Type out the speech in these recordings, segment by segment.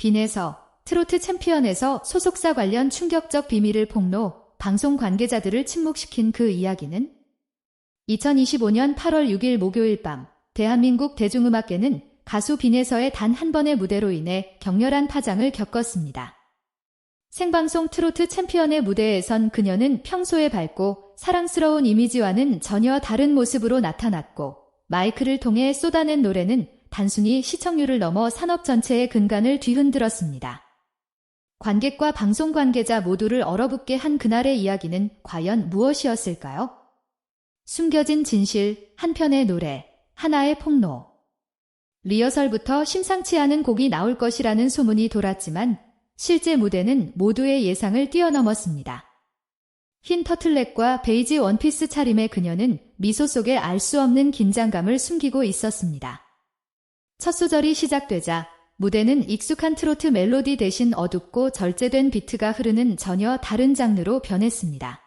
빈에서 트로트 챔피언에서 소속사 관련 충격적 비밀을 폭로, 방송 관계자들을 침묵시킨 그 이야기는 2025년 8월 6일 목요일 밤 대한민국 대중음악계는 가수 빈에서의 단 한 번의 무대로 인해 격렬한 파장을 겪었습니다. 생방송 트로트 챔피언의 무대에 선 그녀는 평소에 밝고 사랑스러운 이미지와는 전혀 다른 모습으로 나타났고 마이크를 통해 쏟아낸 노래는 단순히 시청률을 넘어 산업 전체의 근간을 뒤흔들었습니다. 관객과 방송 관계자 모두를 얼어붙게 한 그날의 이야기는 과연 무엇이었을까요? 숨겨진 진실, 한 편의 노래, 하나의 폭로. 리허설부터 심상치 않은 곡이 나올 것이라는 소문이 돌았지만 실제 무대는 모두의 예상을 뛰어넘었습니다. 흰 터틀넥과 베이지 원피스 차림의 그녀는 미소 속에 알 수 없는 긴장감을 숨기고 있었습니다. 첫 소절이 시작되자 무대는 익숙한 트로트 멜로디 대신 어둡고 절제된 비트가 흐르는 전혀 다른 장르로 변했습니다.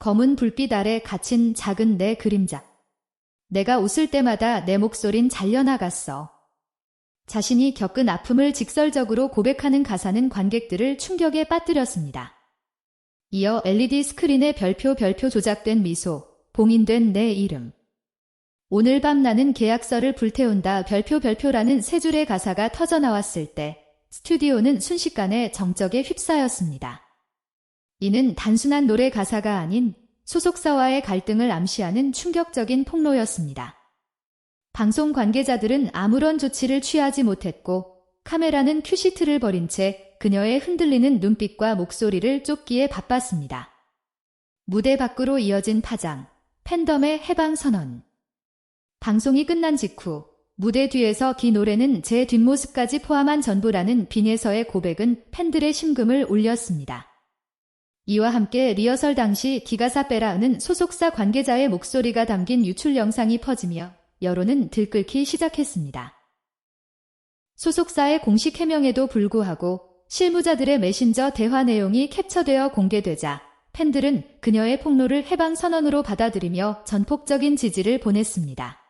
검은 불빛 아래 갇힌 작은 내 그림자. 내가 웃을 때마다 내 목소린 잘려나갔어. 자신이 겪은 아픔을 직설적으로 고백하는 가사는 관객들을 충격에 빠뜨렸습니다. 이어 LED 스크린에 별표 별표 조작된 미소, 봉인된 내 이름. 오늘 밤 나는 계약서를 불태운다 별표 별표라는 세 줄의 가사가 터져 나왔을 때 스튜디오는 순식간에 정적에 휩싸였습니다. 이는 단순한 노래 가사가 아닌 소속사와의 갈등을 암시하는 충격적인 폭로였습니다. 방송 관계자들은 아무런 조치를 취하지 못했고 카메라는 큐시트를 버린 채 그녀의 흔들리는 눈빛과 목소리를 쫓기에 바빴습니다. 무대 밖으로 이어진 파장, 팬덤의 해방 선언. 방송이 끝난 직후 무대 뒤에서 기 노래는 제 뒷모습까지 포함한 전부라는 빈에서의 고백은 팬들의 심금을 울렸습니다. 이와 함께 리허설 당시 기가사 빼라는 소속사 관계자의 목소리가 담긴 유출 영상이 퍼지며 여론은 들끓기 시작했습니다. 소속사의 공식 해명에도 불구하고 실무자들의 메신저 대화 내용이 캡처되어 공개되자 팬들은 그녀의 폭로를 해방 선언으로 받아들이며 전폭적인 지지를 보냈습니다.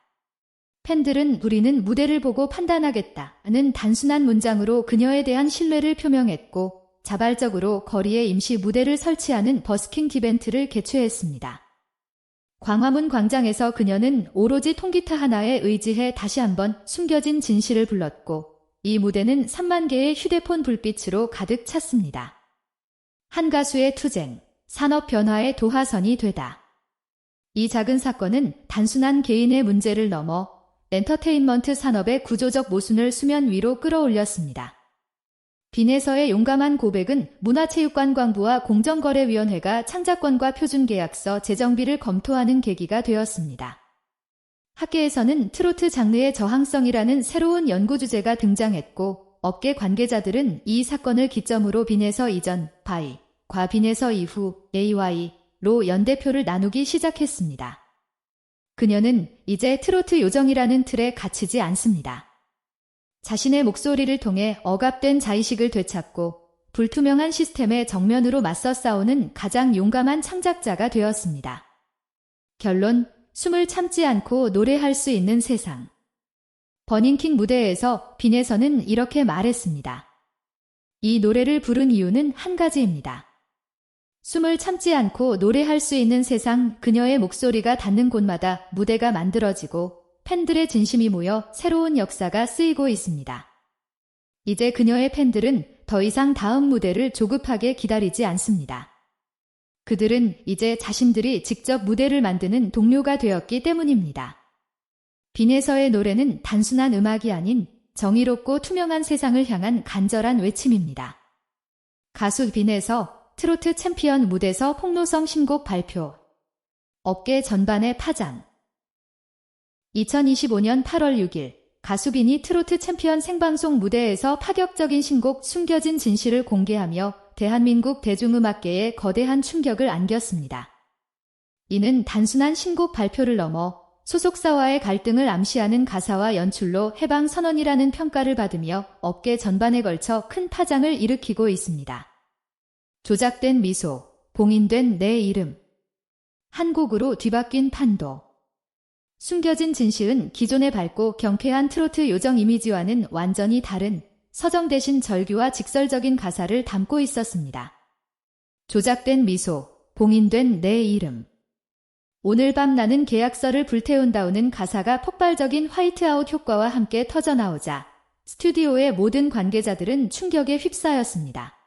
팬들은 우리는 무대를 보고 판단하겠다는 단순한 문장으로 그녀에 대한 신뢰를 표명했고 자발적으로 거리에 임시 무대를 설치하는 버스킹 이벤트를 개최했습니다. 광화문 광장에서 그녀는 오로지 통기타 하나에 의지해 다시 한번 숨겨진 진실을 불렀고 이 무대는 3만 개의 휴대폰 불빛으로 가득 찼습니다. 한 가수의 투쟁, 산업 변화의 도화선이 되다. 이 작은 사건은 단순한 개인의 문제를 넘어 엔터테인먼트 산업의 구조적 모순을 수면 위로 끌어올렸습니다. 빈에서의 용감한 고백은 문화체육관광부와 공정거래위원회가 창작권과 표준계약서 재정비를 검토하는 계기가 되었습니다. 학계에서는 트로트 장르의 저항성이라는 새로운 연구 주제가 등장했고 업계 관계자들은 이 사건을 기점으로 빈에서 이전, 바이, 과 빈에서 이후, AY로 연대표를 나누기 시작했습니다. 그녀는 이제 트로트 요정이라는 틀에 갇히지 않습니다. 자신의 목소리를 통해 억압된 자의식을 되찾고 불투명한 시스템에 정면으로 맞서 싸우는 가장 용감한 창작자가 되었습니다. 결론, 숨을 참지 않고 노래할 수 있는 세상. 버닝킹 무대에서 빈에서는 이렇게 말했습니다. 이 노래를 부른 이유는 한 가지입니다. 숨을 참지 않고 노래할 수 있는 세상 그녀의 목소리가 닿는 곳마다 무대가 만들어지고 팬들의 진심이 모여 새로운 역사가 쓰이고 있습니다. 이제 그녀의 팬들은 더 이상 다음 무대를 조급하게 기다리지 않습니다. 그들은 이제 자신들이 직접 무대를 만드는 동료가 되었기 때문입니다. 빈에서의 노래는 단순한 음악이 아닌 정의롭고 투명한 세상을 향한 간절한 외침입니다. 가수 빈에서 트로트 챔피언 무대서 폭로성 신곡 발표. 업계 전반의 파장. 2025년 8월 6일 가수빈이 트로트 챔피언 생방송 무대에서 파격적인 신곡 숨겨진 진실을 공개하며 대한민국 대중음악계에 거대한 충격을 안겼습니다. 이는 단순한 신곡 발표를 넘어 소속사와의 갈등을 암시하는 가사와 연출로 해방 선언이라는 평가를 받으며 업계 전반에 걸쳐 큰 파장을 일으키고 있습니다. 조작된 미소, 봉인된 내 이름, 한 곡으로 뒤바뀐 판도, 숨겨진 진실은 기존의 밝고 경쾌한 트로트 요정 이미지와는 완전히 다른 서정 대신 절규와 직설적인 가사를 담고 있었습니다. 조작된 미소, 봉인된 내 이름. 오늘 밤 나는 계약서를 불태운다오는 가사가 폭발적인 화이트아웃 효과와 함께 터져나오자 스튜디오의 모든 관계자들은 충격에 휩싸였습니다.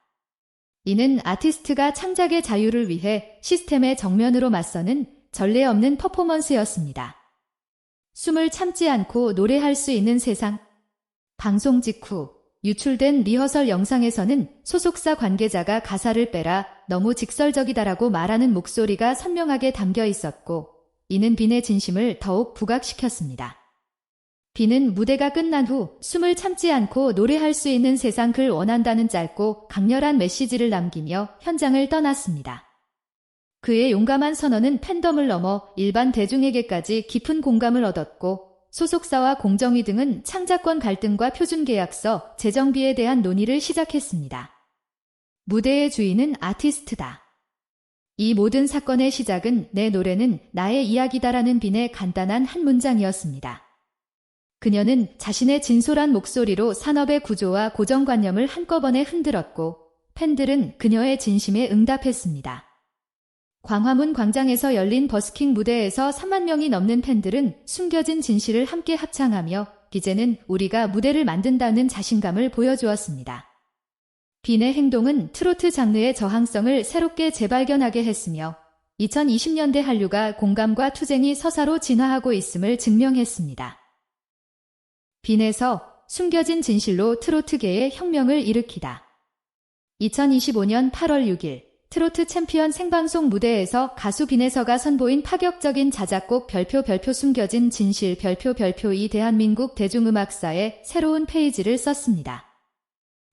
이는 아티스트가 창작의 자유를 위해 시스템의 정면으로 맞서는 전례 없는 퍼포먼스였습니다. 숨을 참지 않고 노래할 수 있는 세상. 방송 직후 유출된 리허설 영상에서는 소속사 관계자가 가사를 빼라 너무 직설적이다라고 말하는 목소리가 선명하게 담겨 있었고 이는 빈의 진심을 더욱 부각시켰습니다. 빈은 무대가 끝난 후 숨을 참지 않고 노래할 수 있는 세상 글 원한다는 짧고 강렬한 메시지를 남기며 현장을 떠났습니다. 그의 용감한 선언은 팬덤을 넘어 일반 대중에게까지 깊은 공감을 얻었고 소속사와 공정위 등은 창작권 갈등과 표준계약서, 재정비에 대한 논의를 시작했습니다. 무대의 주인은 아티스트다. 이 모든 사건의 시작은 내 노래는 나의 이야기다라는 빈의 간단한 한 문장이었습니다. 그녀는 자신의 진솔한 목소리로 산업의 구조와 고정관념을 한꺼번에 흔들었고 팬들은 그녀의 진심에 응답했습니다. 광화문 광장에서 열린 버스킹 무대에서 3만 명이 넘는 팬들은 숨겨진 진실을 함께 합창하며 이제는 우리가 무대를 만든다는 자신감을 보여주었습니다. 빈의 행동은 트로트 장르의 저항성을 새롭게 재발견하게 했으며 2020년대 한류가 공감과 투쟁이 서사로 진화하고 있음을 증명했습니다. 빈에서 숨겨진 진실로 트로트계의 혁명을 일으키다. 2025년 8월 6일 트로트 챔피언 생방송 무대에서 가수 빈에서가 선보인 파격적인 자작곡 별표 별표 숨겨진 진실 별표 별표 이 대한민국 대중음악사의 새로운 페이지를 썼습니다.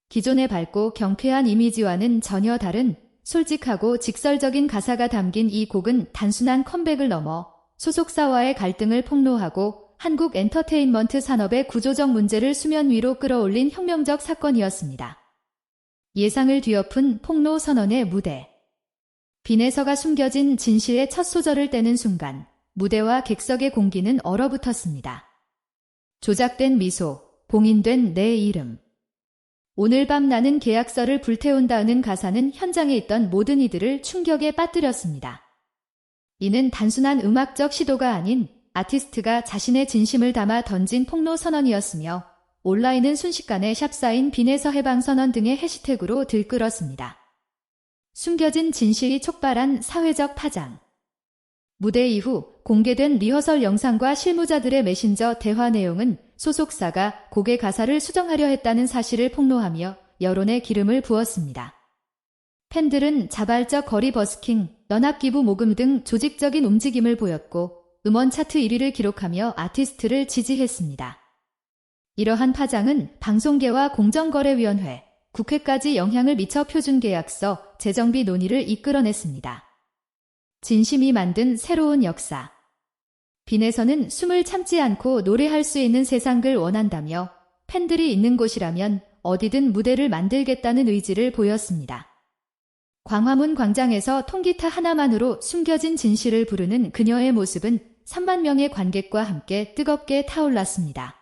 기존의 밝고 경쾌한 이미지와는 전혀 다른 솔직하고 직설적인 가사가 담긴 이 곡은 단순한 컴백을 넘어 소속사와의 갈등을 폭로하고 한국 엔터테인먼트 산업의 구조적 문제를 수면 위로 끌어올린 혁명적 사건이었습니다. 예상을 뒤엎은 폭로 선언의 무대. 빈에서가 숨겨진 진실의 첫 소절을 떼는 순간 무대와 객석의 공기는 얼어붙었습니다. 조작된 미소, 봉인된 내 이름. 오늘 밤 나는 계약서를 불태운다는 가사는 현장에 있던 모든 이들을 충격에 빠뜨렸습니다. 이는 단순한 음악적 시도가 아닌 아티스트가 자신의 진심을 담아 던진 폭로 선언이었으며 온라인은 순식간에 샵사인 빈에서 해방 선언 등의 해시태그로 들끓었습니다. 숨겨진 진실이 촉발한 사회적 파장. 무대 이후 공개된 리허설 영상과 실무자들의 메신저 대화 내용은 소속사가 곡의 가사를 수정하려 했다는 사실을 폭로하며 여론에 기름을 부었습니다. 팬들은 자발적 거리 버스킹, 연합기부 모금 등 조직적인 움직임을 보였고 음원 차트 1위를 기록하며 아티스트를 지지했습니다. 이러한 파장은 방송계와 공정거래위원회, 국회까지 영향을 미쳐 표준계약서, 재정비 논의를 이끌어냈습니다. 진심이 만든 새로운 역사. 빈에서는 숨을 참지 않고 노래할 수 있는 세상을 원한다며 팬들이 있는 곳이라면 어디든 무대를 만들겠다는 의지를 보였습니다. 광화문 광장에서 통기타 하나만으로 숨겨진 진실을 부르는 그녀의 모습은 3만 명의 관객과 함께 뜨겁게 타올랐습니다.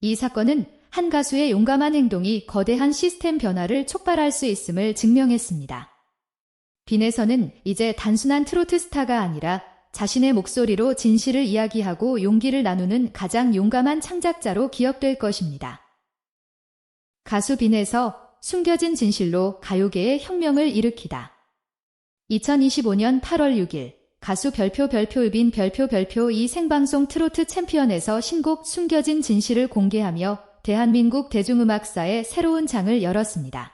이 사건은 한 가수의 용감한 행동이 거대한 시스템 변화를 촉발할 수 있음을 증명했습니다. 빈에서는 이제 단순한 트로트 스타가 아니라 자신의 목소리로 진실을 이야기하고 용기를 나누는 가장 용감한 창작자로 기억될 것입니다. 가수 빈에서 숨겨진 진실로 가요계의 혁명을 일으키다. 2025년 8월 6일 가수 별표 별표읍인 별표 별표 이 생방송 트로트 챔피언에서 신곡 숨겨진 진실을 공개하며 대한민국 대중음악사의 새로운 장을 열었습니다.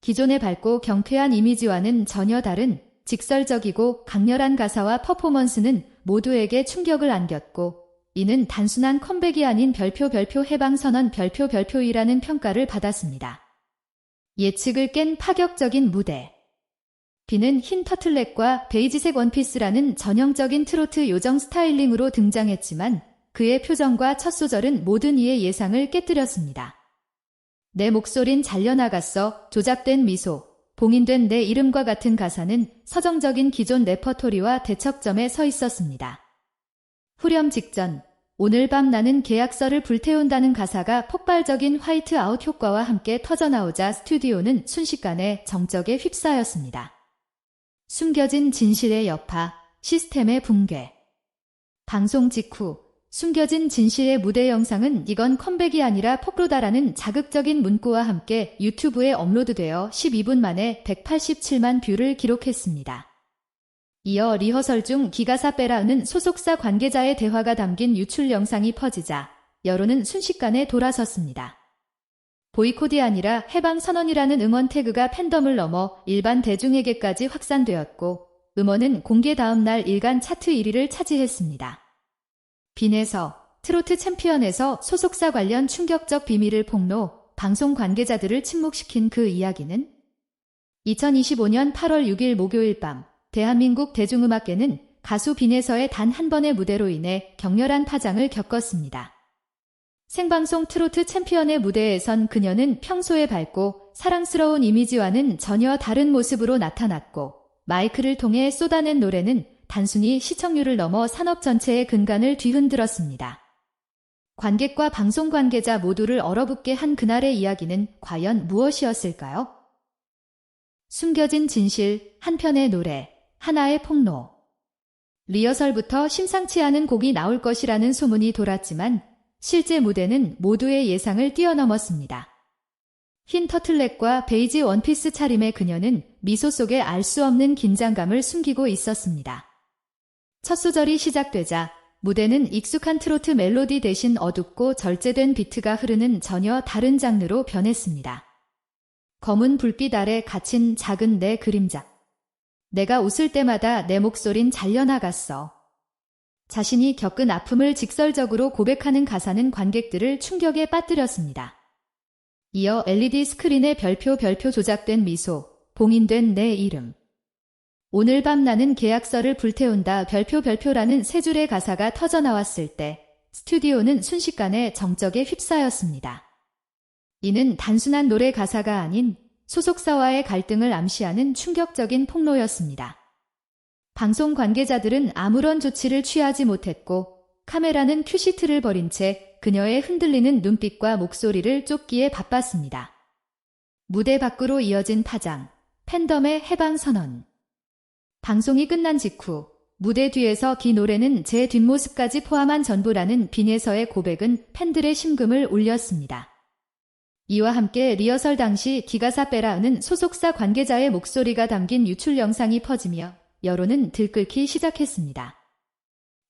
기존의 밝고 경쾌한 이미지와는 전혀 다른 직설적이고 강렬한 가사와 퍼포먼스는 모두에게 충격을 안겼고 이는 단순한 컴백이 아닌 별표 별표 해방선언 별표 별표이라는 평가를 받았습니다. 예측을 깬 파격적인 무대 비는 흰 터틀넥과 베이지색 원피스라는 전형적인 트로트 요정 스타일링으로 등장했지만 그의 표정과 첫 소절은 모든 이의 예상을 깨뜨렸습니다. 내 목소린 잘려나갔어 조작된 미소, 봉인된 내 이름과 같은 가사는 서정적인 기존 레퍼토리와 대척점에 서 있었습니다. 후렴 직전 오늘 밤 나는 계약서를 불태운다는 가사가 폭발적인 화이트 아웃 효과와 함께 터져나오자 스튜디오는 순식간에 정적에 휩싸였습니다. 숨겨진 진실의 여파, 시스템의 붕괴. 방송 직후 숨겨진 진실의 무대 영상은 이건 컴백이 아니라 폭로다라는 자극적인 문구와 함께 유튜브에 업로드되어 12분 만에 187만 뷰를 기록했습니다. 이어 리허설 중 기가사 빼라는 소속사 관계자의 대화가 담긴 유출 영상이 퍼지자 여론은 순식간에 돌아섰습니다. 보이콧이 아니라 해방 선언이라는 응원 태그가 팬덤을 넘어 일반 대중에게까지 확산되었고 음원은 공개 다음 날 일간 차트 1위를 차지했습니다. 빈에서 트로트 챔피언에서 소속사 관련 충격적 비밀을 폭로, 방송 관계자들을 침묵시킨 그 이야기는 2025년 8월 6일 목요일 밤 대한민국 대중음악계는 가수 빈에서의 단 한 번의 무대로 인해 격렬한 파장을 겪었습니다. 생방송 트로트 챔피언의 무대에선 그녀는 평소에 밝고 사랑스러운 이미지와는 전혀 다른 모습으로 나타났고 마이크를 통해 쏟아낸 노래는 단순히 시청률을 넘어 산업 전체의 근간을 뒤흔들었습니다. 관객과 방송 관계자 모두를 얼어붙게 한 그날의 이야기는 과연 무엇이었을까요? 숨겨진 진실, 한 편의 노래, 하나의 폭로. 리허설부터 심상치 않은 곡이 나올 것이라는 소문이 돌았지만 실제 무대는 모두의 예상을 뛰어넘었습니다. 흰 터틀넥과 베이지 원피스 차림의 그녀는 미소 속에 알 수 없는 긴장감을 숨기고 있었습니다. 첫 소절이 시작되자 무대는 익숙한 트로트 멜로디 대신 어둡고 절제된 비트가 흐르는 전혀 다른 장르로 변했습니다. 검은 불빛 아래 갇힌 작은 내 그림자. 내가 웃을 때마다 내 목소린 잘려나갔어. 자신이 겪은 아픔을 직설적으로 고백하는 가사는 관객들을 충격에 빠뜨렸습니다. 이어 LED 스크린에 별표 별표 조작된 미소, 봉인된 내 이름. 오늘 밤 나는 계약서를 불태운다 별표 별표라는 세 줄의 가사가 터져 나왔을 때 스튜디오는 순식간에 정적에 휩싸였습니다. 이는 단순한 노래 가사가 아닌 소속사와의 갈등을 암시하는 충격적인 폭로였습니다. 방송 관계자들은 아무런 조치를 취하지 못했고 카메라는 큐시트를 버린 채 그녀의 흔들리는 눈빛과 목소리를 쫓기에 바빴습니다. 무대 밖으로 이어진 파장, 팬덤의 해방 선언. 방송이 끝난 직후 무대 뒤에서 기 노래는 제 뒷모습까지 포함한 전부라는 빈에서의 고백은 팬들의 심금을 울렸습니다. 이와 함께 리허설 당시 기가사 빼라는 소속사 관계자의 목소리가 담긴 유출 영상이 퍼지며 여론은 들끓기 시작했습니다.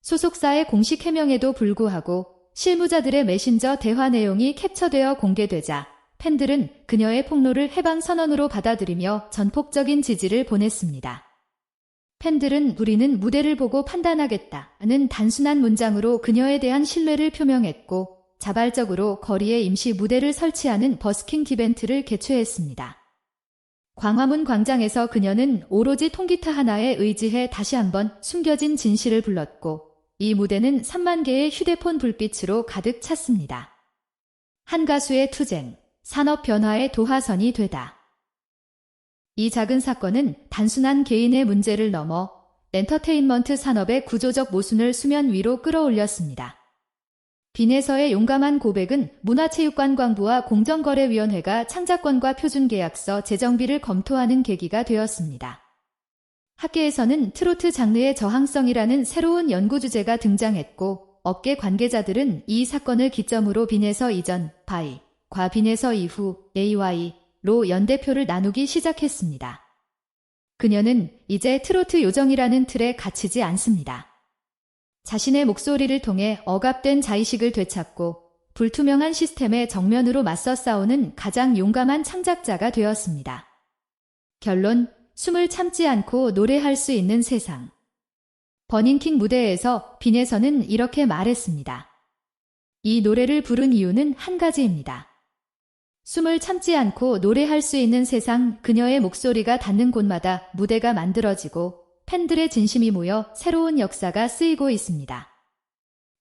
소속사의 공식 해명에도 불구하고 실무자들의 메신저 대화 내용이 캡처되어 공개되자 팬들은 그녀의 폭로를 해방 선언으로 받아들이며 전폭적인 지지를 보냈습니다. 팬들은 우리는 무대를 보고 판단하겠다는 단순한 문장으로 그녀에 대한 신뢰를 표명했고 자발적으로 거리에 임시 무대를 설치하는 버스킹 이벤트를 개최했습니다. 광화문 광장에서 그녀는 오로지 통기타 하나에 의지해 다시 한번 숨겨진 진실을 불렀고 이 무대는 3만 개의 휴대폰 불빛으로 가득 찼습니다. 한 가수의 투쟁, 산업 변화의 도화선이 되다. 이 작은 사건은 단순한 개인의 문제를 넘어 엔터테인먼트 산업의 구조적 모순을 수면 위로 끌어올렸습니다. 빈에서의 용감한 고백은 문화체육관광부와 공정거래위원회가 창작권과 표준계약서 재정비를 검토하는 계기가 되었습니다. 학계에서는 트로트 장르의 저항성이라는 새로운 연구 주제가 등장했고 업계 관계자들은 이 사건을 기점으로 빈에서 이전, 바이, 과 빈에서 이후, AY로 연대표를 나누기 시작했습니다. 그녀는 이제 트로트 요정이라는 틀에 갇히지 않습니다. 자신의 목소리를 통해 억압된 자의식을 되찾고 불투명한 시스템에 정면으로 맞서 싸우는 가장 용감한 창작자가 되었습니다. 결론, 숨을 참지 않고 노래할 수 있는 세상. 버닝킹 무대에서 빈에서는 이렇게 말했습니다. 이 노래를 부른 이유는 한 가지입니다. 숨을 참지 않고 노래할 수 있는 세상 그녀의 목소리가 닿는 곳마다 무대가 만들어지고 팬들의 진심이 모여 새로운 역사가 쓰이고 있습니다.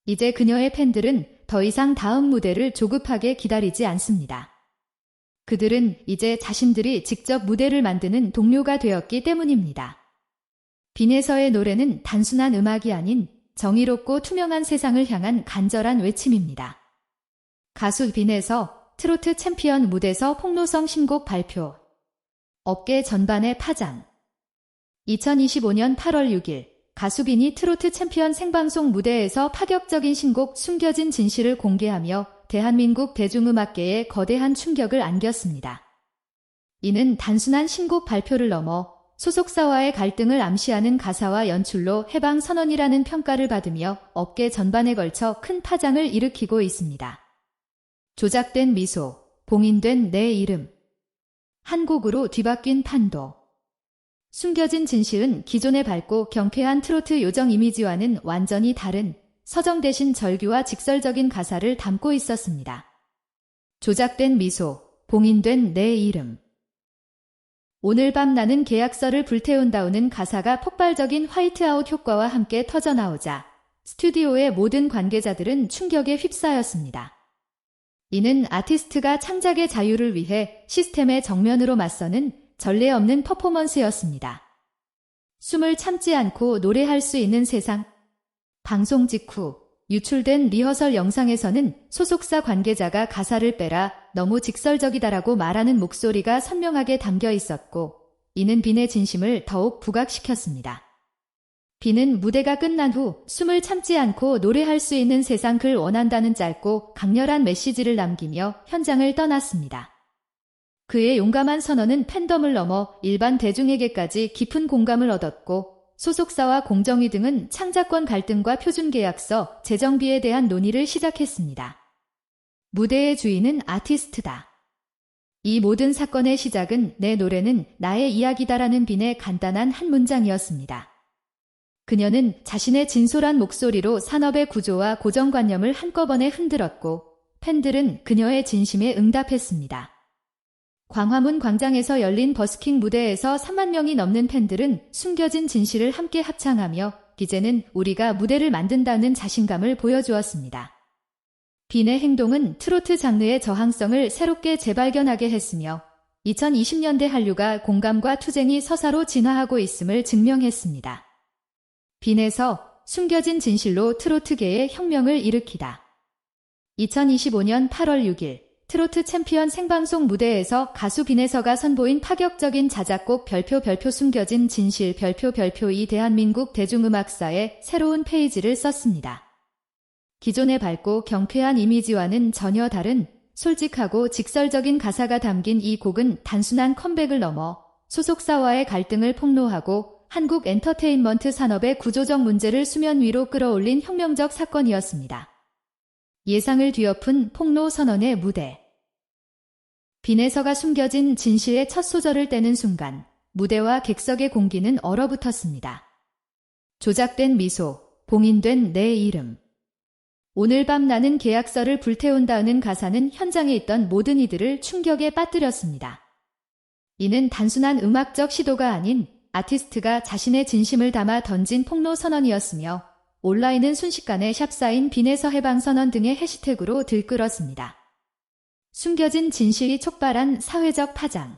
이제 그녀의 팬들은 더 이상 다음 무대를 조급하게 기다리지 않습니다. 그들은 이제 자신들이 직접 무대를 만드는 동료가 되었기 때문입니다. 빈에서의 노래는 단순한 음악이 아닌 정의롭고 투명한 세상을 향한 간절한 외침입니다. 가수 빈에서 트로트 챔피언 무대서 폭로성 신곡 발표. 업계 전반의 파장. 2025년 8월 6일 가수 빈이 트로트 챔피언 생방송 무대에서 파격적인 신곡 숨겨진 진실을 공개하며 대한민국 대중음악계에 거대한 충격을 안겼습니다. 이는 단순한 신곡 발표를 넘어 소속사와의 갈등을 암시하는 가사와 연출로 해방 선언이라는 평가를 받으며 업계 전반에 걸쳐 큰 파장을 일으키고 있습니다. 조작된 미소, 봉인된 내 이름. 한 곡으로 뒤바뀐 판도. 숨겨진 진실은 기존의 밝고 경쾌한 트로트 요정 이미지와는 완전히 다른 서정 대신 절규와 직설적인 가사를 담고 있었습니다. 조작된 미소, 봉인된 내 이름. 오늘 밤 나는 계약서를 불태운다우는 가사가 폭발적인 화이트아웃 효과와 함께 터져나오자 스튜디오의 모든 관계자들은 충격에 휩싸였습니다. 이는 아티스트가 창작의 자유를 위해 시스템의 정면으로 맞서는 전례 없는 퍼포먼스였습니다. 숨을 참지 않고 노래할 수 있는 세상. 방송 직후 유출된 리허설 영상에서는 소속사 관계자가 가사를 빼라 너무 직설적이다라고 말하는 목소리가 선명하게 담겨 있었고 이는 빈의 진심을 더욱 부각시켰습니다. 빈은 무대가 끝난 후 숨을 참지 않고 노래할 수 있는 세상 글 원한다는 짧고 강렬한 메시지를 남기며 현장을 떠났습니다. 그의 용감한 선언은 팬덤을 넘어 일반 대중에게까지 깊은 공감을 얻었고 소속사와 공정위 등은 창작권 갈등과 표준계약서, 재정비에 대한 논의를 시작했습니다. 무대의 주인은 아티스트다. 이 모든 사건의 시작은 내 노래는 나의 이야기다라는 빈의 간단한 한 문장이었습니다. 그녀는 자신의 진솔한 목소리로 산업의 구조와 고정관념을 한꺼번에 흔들었고 팬들은 그녀의 진심에 응답했습니다. 광화문 광장에서 열린 버스킹 무대에서 3만 명이 넘는 팬들은 숨겨진 진실을 함께 합창하며 이제는 우리가 무대를 만든다는 자신감을 보여주었습니다. 빈의 행동은 트로트 장르의 저항성을 새롭게 재발견하게 했으며 2020년대 한류가 공감과 투쟁이 서사로 진화하고 있음을 증명했습니다. 빈에서 숨겨진 진실로 트로트계의 혁명을 일으키다. 2025년 8월 6일 트로트 챔피언 생방송 무대에서 가수 빈에서가 선보인 파격적인 자작곡 별표 별표 숨겨진 진실 별표 별표 이 대한민국 대중음악사의 새로운 페이지를 썼습니다. 기존의 밝고 경쾌한 이미지와는 전혀 다른 솔직하고 직설적인 가사가 담긴 이 곡은 단순한 컴백을 넘어 소속사와의 갈등을 폭로하고 한국 엔터테인먼트 산업의 구조적 문제를 수면 위로 끌어올린 혁명적 사건이었습니다. 예상을 뒤엎은 폭로 선언의 무대. 빈에서가 숨겨진 진실의 첫 소절을 떼는 순간 무대와 객석의 공기는 얼어붙었습니다. 조작된 미소, 봉인된 내 이름. 오늘 밤 나는 계약서를 불태운다는 가사는 현장에 있던 모든 이들을 충격에 빠뜨렸습니다. 이는 단순한 음악적 시도가 아닌 아티스트가 자신의 진심을 담아 던진 폭로 선언이었으며 온라인은 순식간에 샵사인 빈에서 해방 선언 등의 해시태그로 들끓었습니다. 숨겨진 진실이 촉발한 사회적 파장.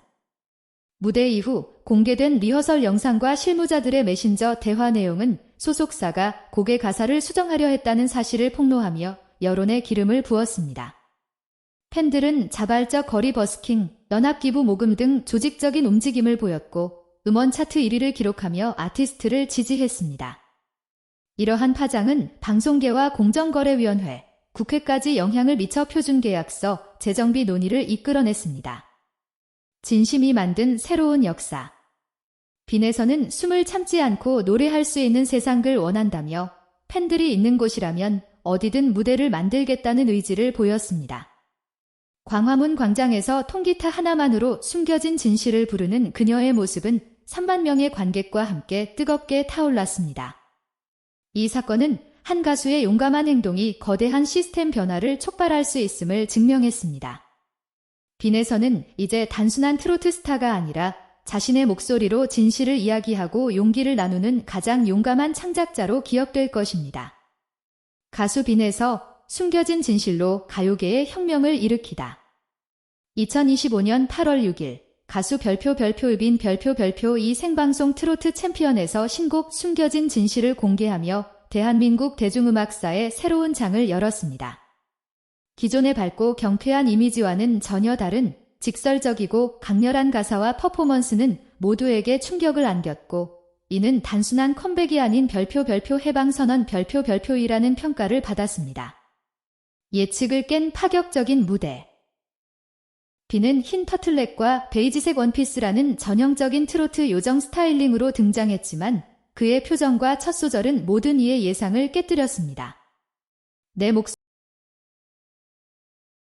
무대 이후 공개된 리허설 영상과 실무자들의 메신저 대화 내용은 소속사가 곡의 가사를 수정하려 했다는 사실을 폭로하며 여론에 기름을 부었습니다. 팬들은 자발적 거리 버스킹, 연합기부 모금 등 조직적인 움직임을 보였고 음원 차트 1위를 기록하며 아티스트를 지지했습니다. 이러한 파장은 방송계와 공정거래위원회, 국회까지 영향을 미쳐 표준계약서, 재정비 논의를 이끌어냈습니다. 진심이 만든 새로운 역사. 빈에서는 숨을 참지 않고 노래할 수 있는 세상을 원한다며 팬들이 있는 곳이라면 어디든 무대를 만들겠다는 의지를 보였습니다. 광화문 광장에서 통기타 하나만으로 숨겨진 진실을 부르는 그녀의 모습은 3만 명의 관객과 함께 뜨겁게 타올랐습니다. 이 사건은 한 가수의 용감한 행동이 거대한 시스템 변화를 촉발할 수 있음을 증명했습니다. 빈에서는 이제 단순한 트로트 스타가 아니라 자신의 목소리로 진실을 이야기하고 용기를 나누는 가장 용감한 창작자로 기억될 것입니다. 가수 빈에서 숨겨진 진실로 가요계의 혁명을 일으키다. 2025년 8월 6일 가수 별표 별표 읍인 별표 별표 이 생방송 트로트 챔피언에서 신곡 숨겨진 진실을 공개하며 대한민국 대중음악사의 새로운 장을 열었습니다. 기존의 밝고 경쾌한 이미지와는 전혀 다른 직설적이고 강렬한 가사와 퍼포먼스는 모두에게 충격을 안겼고 이는 단순한 컴백이 아닌 별표 별표 해방선언 별표 별표이라는 평가를 받았습니다. 예측을 깬 파격적인 무대. 비는 흰 터틀넥과 베이지색 원피스라는 전형적인 트로트 요정 스타일링으로 등장했지만 그의 표정과 첫 소절은 모든 이의 예상을 깨뜨렸습니다. 내 목소리